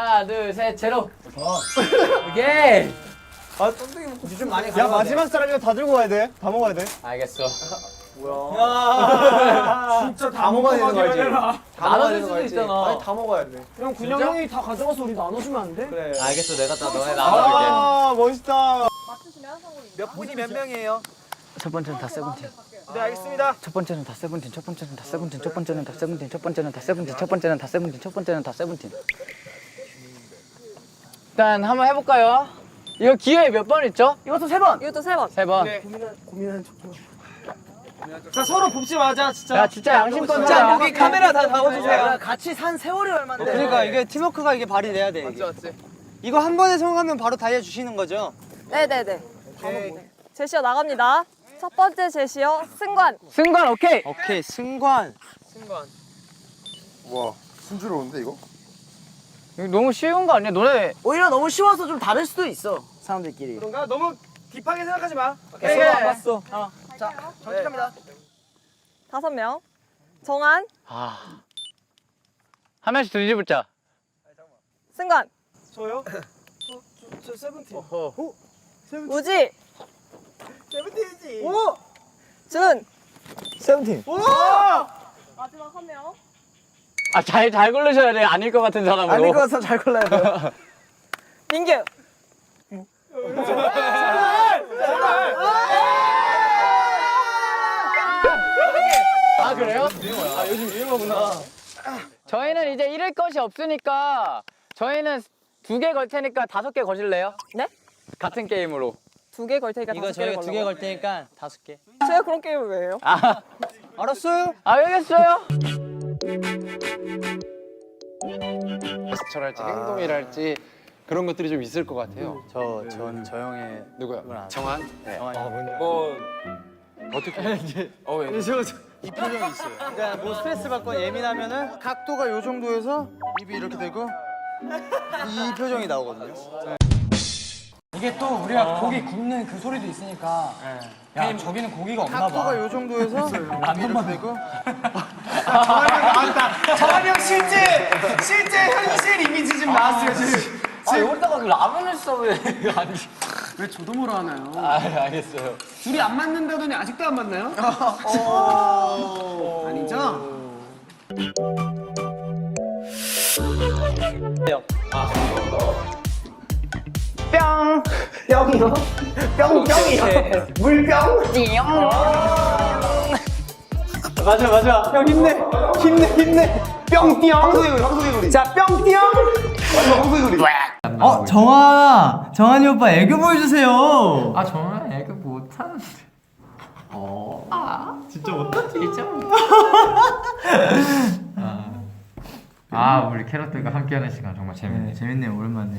하나, 둘, 셋, 제로. 오케이. 아 쫀득이 먹고 좀 많이 야 마지막 사람이면 다 들고 가야 돼. 다 먹어야 돼. 알겠어. 진짜 다 먹어야 되는 거 알지? 나눠줄 수도 있잖아. 아니 다 먹어야 돼. 형 군영 형이 다 가져가서 우리 나눠주면 안 돼? 그래. 알겠어, 내가 다 너네 나눠줄게. 아 멋있다. 몇 분이 몇 명이에요? 첫 번째는 다 세븐틴. 네 알겠습니다. 첫 번째는 다 세븐틴. 첫 번째는 다 세븐틴. 첫 번째는 다 세븐틴. 첫 번째는 다 세븐틴. 첫 번째는 다 세븐틴. 첫 번째는 다 세븐틴. 일단 한번 해볼까요? 이거 기회 몇 번 있죠? 이것도 세 번. 이것도 세 번. 세 번. 고민하는 척. 자 서로 봅지 마자 진짜. 야 진짜 양심껏 자 하자. 여기 카메라 다 잡아주세요. 같이 산 세월이 얼마인데? 그러니까 이게 팀워크가 이게 발휘돼야 돼. 이게. 이거 한 번에 성공하면 바로 다이아 주시는 거죠? 네네네. 제시어 나갑니다. 첫 번째 제시어 승관. 승관 오케이. 오케이 승관. 와 순조로운데 이거? 이거 너무 쉬운 거 아니야? 너네 오히려 너무 쉬워서 좀 다를 수도 있어. 사람들끼리. 그런가? 너무 딥하게 생각하지 마. 오케이. 오케이. 안 봤어. 자 정직합니다. 다섯 명. 정한. 아. 한 명씩 뒤집자. 승관. 저요? 저, 저 세븐틴. 우지. 세븐틴이지. 오! 준. 세븐틴. 오! 마지막 한 명. 아 잘 잘 고르셔야 돼. 아닐 것 같은 사람으로. 아닐 것 같아서 잘 골라야 돼요. 민규. 아 그래요? 아 요즘 유행어구나. 저희는 이제 잃을 것이 없으니까 저희는 두 개 걸 테니까 다섯 개 거실래요? 네? 같은 게임으로. 두 개 걸 테니까 이거 다섯 개를 저희가 두 개 걸라고? 걸 테니까 다섯 개. 제가 그런 게임을 왜 해요? 아, 알았어요? 알겠어요. 제스처랄지 행동이랄지 그런 것들이 좀 있을 것 같아요. 저 전 저 형의 누구야? 정한? 네. 뭐, 어떻게? 어, 왜? 이 표정이 있어요. 그러니까 뭐 스트레스 받거나 예민하면은 각도가 요 정도에서 입이 이렇게 되고 이 표정이 나오거든요. 이게 또 우리가 고기 굽는 그 소리도 있으니까. 야 저기는 고기가 없나 각도가 요 정도에서 입이 이렇게 되고 정한이 형 실제 실제 현실 이미지 좀 나왔어요 지금. 아 여기다가 그 라면을 써 왜? 아니. 왜 조동으로 하나요? 아 알겠어요. 둘이 안 맞는다더니 아직도 안 맞나요? 아니죠? 뿅. 뿅이요? 뿅 뿅이요? 물병? 맞아 맞아. 형 힘내. 힘내 힘내. 뿅뿅 황소개구리 황소개구리. 자 뿅뿅 황소개구리. 어, 정아, 정한이 오빠 애교 보여주세요. 아, 정말 애교 못하는데. 어, 아, 진짜 못하지, 진짜. 아, 아, 우리 캐럿들과 함께하는 시간 정말 재밌네. 네, 재밌네요, 오랜만에.